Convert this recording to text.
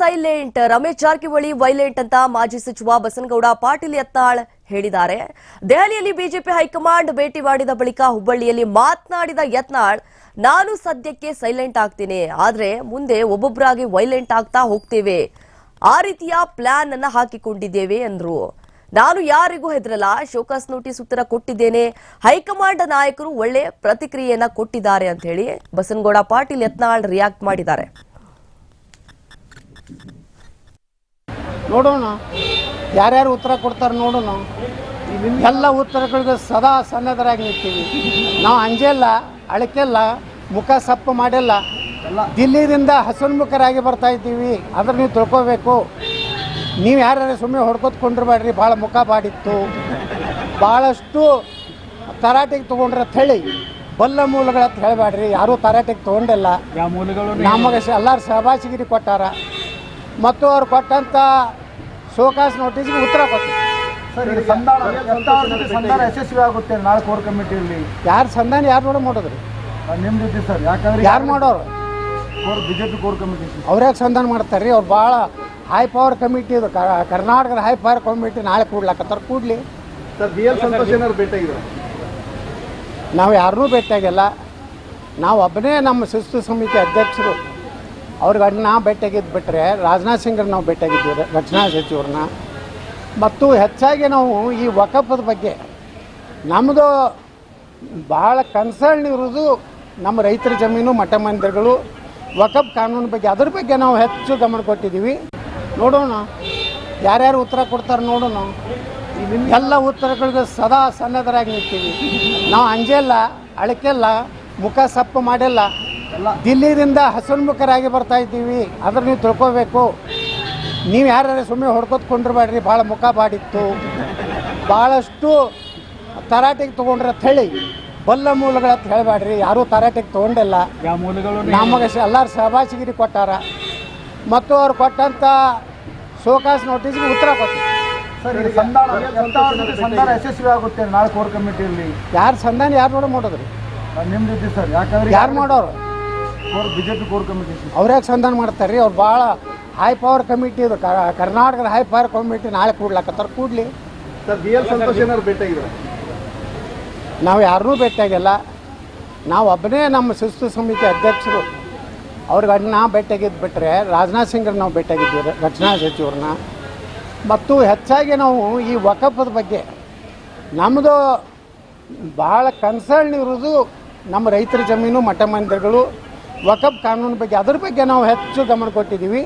Silent. Ramesh Jarkiholi violent ಅಂತ ಮಾಜಿ ಸಚಿವ ಬಸನಗೌಡ ಪಾಟೀಲ್ ಯತ್ನಾಳ್ ಹೇಳಿದ್ದಾರೆ. ದೆಹಲಿಯಲ್ಲಿ ಬಿಜೆಪಿ ಹೈಕಮಾಂಡ್ ಭೇಟಿ ಮಾಡಿದ ಬಳಿಕ ಹುಬ್ಬಳ್ಳಿಯಲ್ಲಿ ಮಾತನಾಡಿದ ಯತ್ನಾಳ್, ನಾನು ಸದ್ಯಕ್ಕೆ ಸೈಲೆಂಟ್ ಆಗ್ತೀನಿ. ಆದ್ರೆ ಮುಂದೆ ಒಬ್ಬೊಬ್ಬರಾಗಿ ವೈಲೆಂಟ್ ಆಗ್ತಾ ಹೋಗ್ತೇವೆ. ಆ ರೀತಿಯ ಪ್ಲಾನ್ ಅನ್ನ ಹಾಕಿಕೊಂಡಿದ್ದೇವೆ ಎಂದ್ರು ನಾನು ಯಾರಿಗೂ ಹೆದರಲ್ಲ. ಶೋಕಾಸ್ ನೋಟಿಸ್ ಉತ್ತರ ಕೊಟ್ಟಿದ್ದೇನೆ. ಹೈಕಮಾಂಡ್ ನಾಯಕರು ಒಳ್ಳೆ ಪ್ರತಿಕ್ರಿಯೆಯನ್ನ ಕೊಟ್ಟಿದ್ದಾರೆ ಅಂತ ಹೇಳಿ ಬಸನಗೌಡ ಪಾಟೀಲ್ ಯತ್ನಾಳ್ ರಿಯಾಕ್ಟ್ ಮಾಡಿದ್ದಾರೆ. ನೋಡೋಣ. ಯಾರ್ಯಾರು ಉತ್ತರ ಕೊಡ್ತಾರೆ ನೋಡೋಣ. ಎಲ್ಲ ಉತ್ತರಗಳಿಗೆ ಸದಾ ಸನ್ನದ್ಧರಾಗಿ ನಿಂತೀವಿ. ನಾವು ಅಂಜೆಲ್ಲ ಅಳಕೆಲ್ಲ ಮುಖ ಸಪ್ಪು ಮಾಡಿಲ್ಲ. ದಿಲ್ಲಿದಿಂದ ಹಸನ್ಮುಖರಾಗಿ ಬರ್ತಾ ಇದ್ದೀವಿ. ಅದ್ರ ನೀವು ತಿಳ್ಕೋಬೇಕು. ನೀವು ಯಾರ್ಯಾರು ಸುಮ್ಮನೆ ಹೊಡ್ಕೊತ್ ಕೊಂಡಿರ್ಬೇಡ್ರಿ ಭಾಳ ಮುಖ ಬಾಡಿತ್ತು. ಭಾಳಷ್ಟು ತರಾಟೆಗೆ ತೊಗೊಂಡ್ರೆ ಅಂತ ಹೇಳಿ ಬಲ್ಲ ಮೂಲಗಳ ಅಂತ ಹೇಳಬೇಡ್ರಿ. ಯಾರೂ ತರಾಟೆಗೆ ತೊಗೊಂಡಿಲ್ಲ. ನಮಗೆ ಎಲ್ಲರೂ ಸಹಭಾಷಿಗಿರಿ ಕೊಟ್ಟಾರ. ಮತ್ತು ಅವ್ರು ಕೊಟ್ಟಂಥ ಶೋಕಾಸ್ ನೋಟಿಸ್ಗೆ ಉತ್ತರ ಕೊಟ್ಟು ಸಂಧಾನ ಯಶಸ್ವಿ ಆಗುತ್ತೆ ನಾಳೆ ಕೋರ್ ಕಮಿಟಿಯಲ್ಲಿ. ಯಾರು ಸಂಧಾನ ಯಾರು ನೋಡಿ ಮಾಡೋದ್ರಿ ನಿಮ್ಮ ಜೊತೆ ಸರ್ ಯಾಕಂದ್ರೆ ಯಾರು ಮಾಡೋರು ಕೋರ್ ಬಿಜೆಪಿ ಕೋರ್ ಕಮಿಟಿ. ಅವ್ರ್ಯಾಕೆ ಸಂಧಾನ ಮಾಡ್ತಾರೆ ರೀ? ಅವ್ರು ಭಾಳ ಹೈ ಪವರ್ ಕಮಿಟಿ ಇದು. ಕರ್ನಾಟಕದ ಹೈ ಪವರ್ ಕಮಿಟಿ ನಾಳೆ ಕೂಡ್ಲಾಕತ್ತಾರ ಕೂಡ್ಲಿ. ಸರ್ ಬಿ ಎಲ್ ಸಂತೋಷ್ ಭೇಟಿಯಾಗಿದ್ರು ನಾವು ಯಾರನ್ನೂ ಭೇಟಿಯಾಗಿಲ್ಲ ನಾವು ಒಬ್ಬನೇ ನಮ್ಮ ಶಿಸ್ತು ಸಮಿತಿ ಅಧ್ಯಕ್ಷರು. ಅವ್ರಿಗೆ ನಾ ಭೇಟಿಯಾಗಿದ್ದು ಬಿಟ್ಟರೆ ರಾಜನಾಥ್ ಸಿಂಗ್ರ ನಾವು ಭೇಟಿಯಾಗಿದ್ದೀವಿ ರಕ್ಷಣಾ ಸಚಿವರನ್ನ ಮತ್ತು ಹೆಚ್ಚಾಗಿ ನಾವು ಈ ವಕಫದ ಬಗ್ಗೆ ನಮ್ಮದು ಭಾಳ ಕನ್ಸರ್ನ್ ಇರೋದು ನಮ್ಮ ರೈತರ ಜಮೀನು, ಮಠ ಮಂದಿರಗಳು, ವಕಫ್ ಕಾನೂನು ಬಗ್ಗೆ. ಅದ್ರ ಬಗ್ಗೆ ನಾವು ಹೆಚ್ಚು ಗಮನ ಕೊಟ್ಟಿದ್ದೀವಿ. ನೋಡೋಣ, ಯಾರ್ಯಾರು ಉತ್ತರ ಕೊಡ್ತಾರೆ ನೋಡೋಣ. ಎಲ್ಲ ಉತ್ತರಗಳಿಗೆ ಸದಾ ಸನ್ನದ್ಧರಾಗಿ ನಿಂತೀವಿ. ನಾವು ಅಂಜೆಲ್ಲ ಅಳಕೆಲ್ಲ ಮುಖ ಸಪ್ಪು ಮಾಡಿಲ್ಲ. ದಿಲ್ಲಿದಿಂದ ಹಸನ್ಮುಖರಾಗಿ ಬರ್ತಾ ಇದ್ದೀವಿ. ಅದ್ರ ನೀವು ತಿಳ್ಕೋಬೇಕು. ನೀವು ಯಾರು ಸುಮ್ಮನೆ ಹೊಡ್ಕೊತ್ಕೊಂಡಿರ್ಬೇಡ್ರಿ ಭಾಳ ಮುಖ ಬಾಡಿತ್ತು. ಭಾಳಷ್ಟು ತರಾಟೆಗೆ ತೊಗೊಂಡ್ರೆ ಅಂತ ಹೇಳಿ ಬಲ್ಲ ಮೂಲಗಳ ಅಂತ ಹೇಳಬೇಡ್ರಿ ಯಾರೂ ತರಾಟೆಗೆ ತೊಗೊಂಡಿಲ್ಲ. ನಮಗೆ ಎಲ್ಲರೂ ಸಹಭಾಷಿಗಿರಿ ಕೊಟ್ಟಾರ. ಮತ್ತು ಅವ್ರು ಕೊಟ್ಟಂಥ ಶೋಕಾಸ್ ನೋಟಿಸ್ಗೆ ಉತ್ತರ ಕೊಟ್ಟರು ಸಂಧಾನ ಯಶಸ್ವಿ ಆಗುತ್ತೆ ನಾಳೆ ಕೋರ್ ಕಮಿಟಿಯಲ್ಲಿ. ಯಾರು ಸಂಧಾನ ಯಾರು ನೋಡಿ ಮಾಡೋದ್ರಿ ನಿಮ್ದು ಸರ್ ಯಾಕಂದ್ರೆ ಯಾರು ಮಾಡೋರು ಬಿಜೆಪಿ ಕೋರ್ ಕಮಿಟಿ ಅವ್ರ್ಯಾಕೆ ಸಂಧಾನ ಮಾಡ್ತಾರೆ ರೀ ಅವ್ರು ಭಾಳ ಹೈ ಪವರ್ ಕಮಿಟಿ ಇದು. ಕ- ಕರ್ನಾಟಕದ ಹೈ ಪವರ್ ಕಮಿಟಿ ನಾಳೆ ಕೂಡ್ಲಾಕತ್ತಾರ. ಕೂಡ್ಲಿ. ಸರ್ ಬಿ ಎಲ್ ಸಂತೋಷ್ ಏನಾದ್ರು ಭೇಟಿಯಾಗಿದ್ರು ನಾವು ಯಾರನ್ನೂ ಭೇಟಿಯಾಗಿಲ್ಲ ನಾವು ಒಬ್ಬನೇ ನಮ್ಮ ಶಿಸ್ತು ಸಮಿತಿ ಅಧ್ಯಕ್ಷರು. ಅವ್ರಿಗೆ ನಾ ಭೇಟಿಯಾಗಿದ್ದು ಬಿಟ್ಟರೆ ರಾಜನಾಥ್ ಸಿಂಗ್ರ ನಾವು ಭೇಟಿಯಾಗಿದ್ದೀವಿ ರಕ್ಷಣಾ ಸಚಿವರನ್ನ. ಮತ್ತು ಹೆಚ್ಚಾಗಿ ನಾವು ಈ ವಕಫದ ಬಗ್ಗೆ ನಮ್ಮದು ಭಾಳ ಕನ್ಸರ್ನ್ ಇರೋದು ನಮ್ಮ ರೈತರ ಜಮೀನು ಮಠ ಮಂದಿರಗಳು ವಕಫ್ ಕಾನೂನು ಬಗ್ಗೆ ಅದ್ರ ಬಗ್ಗೆ ನಾವು ಹೆಚ್ಚು ಗಮನ ಕೊಟ್ಟಿದ್ದೀವಿ.